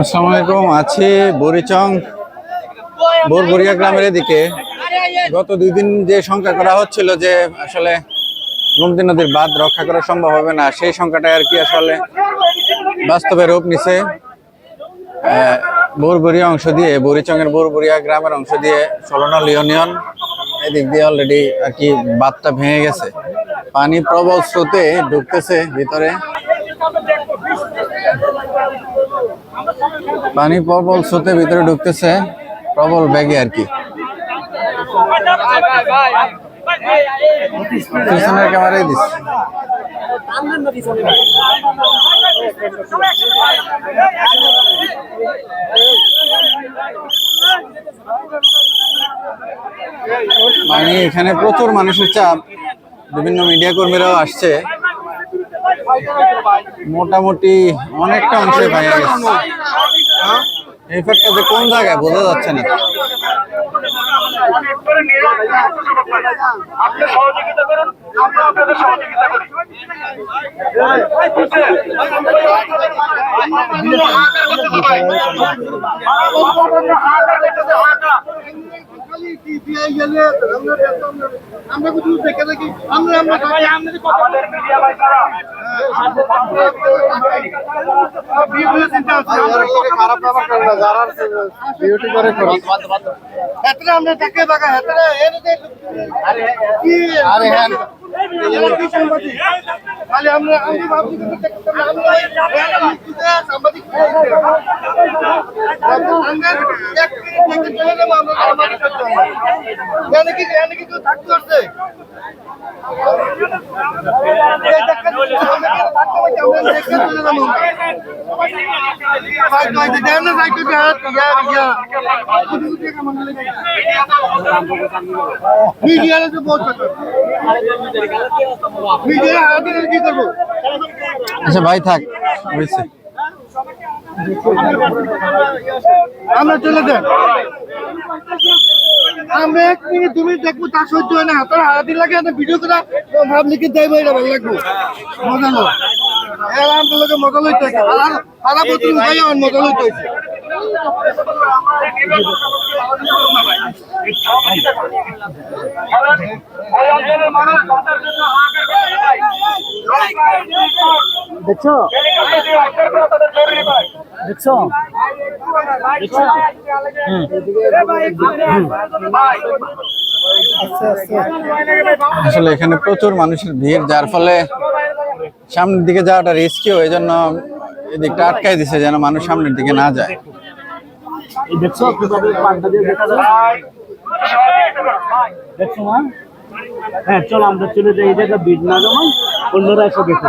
আসসালামু আলাইকুম আছি বুড়িচং বোরবরিয়া গ্রামের এদিকে। গত দুই দিন যে শঙ্কা করা হচ্ছিল যে আসলে গোমতী নদীর বাঁধ রক্ষা করা সম্ভব হবে না, সেই শঙ্কাটা আর কি আসলে বাস্তবে রূপ নিছে। বোরবরিয়া অংশ দিয়ে বুড়িচংয়ের বোরবরিয়া গ্রামের অংশ দিয়ে সলনল ইউনিয়ন, এদিক দিয়ে অলরেডি আর কি বাঁধটা ভেঙে গেছে। পানি প্রবল স্রোতে ঢুকতেছে ভিতরে। পানি প্রবল স্রোতে ভিতরে ঢুকতেছে, প্রবল ব্যাগে আর কি। মানে এখানে প্রচুর মানুষের চাপ। বিভিন্ন মিডিয়া কর্মীরাও আসছে। মোটামুটি অনেকটা অংশে ভেঙে গেছে যে কোন জায়গায় বোঝা যাচ্ছে না। আপনি সহযোগিতা করুন আমরা আপনাদের সহযোগিতা করি আমাদের মিডিয়া ভাই তারা খারাপ ব্যবহার করে না যারা বিউটি করে করে হেতরা আমরা তাকে বাগা হেতরা এর কি আরে হ্যাঁ কি সাংবাদিক খালি আমরা আমি ভাবছি কিন্তু দেখতে আমরা সাংবাদিক এক মিনিট থেকে চলে যাবো আমরা সাংবাদিক করতে হবে জানে কি জানে কি কেউ থাকতে পারছে এই দেখেন, আমরা কি থাকতে পারছি? আমরা দেখে চলে যাবো ভাই তো এই দেন না ভাই তো ইয়া ইয়া মিডিয়া তো বহুত মিডিয়া আগে কি করবো আচ্ছা ভাই থাক বুঝছি আমরা চলে যান আমরা এক মিনিট, তুমি দেখব, তা সহ্য হয় না। হারাতি লাগে ভিডিও করা ভাবলি কি দেয় এটা ভালো লাগবো। মজা লো আমার। দেখছ? দেখছ? আসলে এখানে প্রচুর মানুষের ভিড় যার ফলে সামনের দিকে যাওয়াটা রিস্কিও এই জন্য এদিকটা আটকাই দিছে যেন মানুষ সামনের দিকে না যায়। দেখছ? দেখছ হ্যাঁ চলো আমরা চলে যাই। এই জায়গা বীজ না জমা অন্যরা এসে দেখো।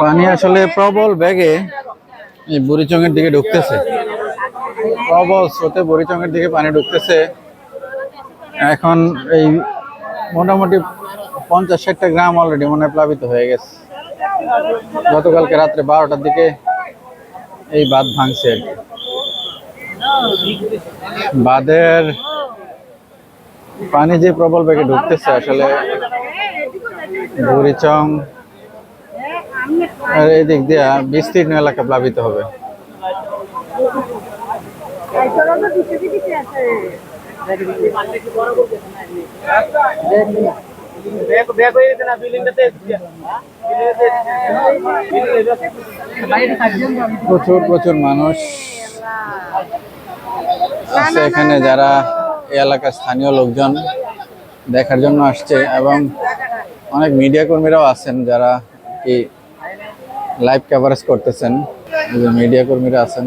পানি আসলে প্রবল ব্যাগে এই বুড়িচঙ্গের দিকে ঢুকতেছে। প্রবল স্রোতে বুড়িচঙ্গের দিকে পানি ঢুকতেছে। এখন এই মোটামুটি পঞ্চাশ ষাটটা গ্রাম অলরেডি মনে প্লাবিত হয়ে গেছে। গতকালকে রাত্রে বারোটার দিকে এই বাঁধ ভাঙছে বাঁধের পানি যে প্রবল বেগে ঢুকতেছে, আসলে বুড়িচং আর এই দিক দিয়ে বিস্তীর্ণ এলাকা প্লাবিত হবে। প্রচুর প্রচুর মানুষ আছে এখানে যারা এলাকার স্থানীয় লোকজন দেখার জন্য আসছে এবং অনেক মিডিয়া কর্মীরাও আছেন যারা কি লাইভ কভারেজ করতেছেন। মিডিয়া কর্মীরা আছেন।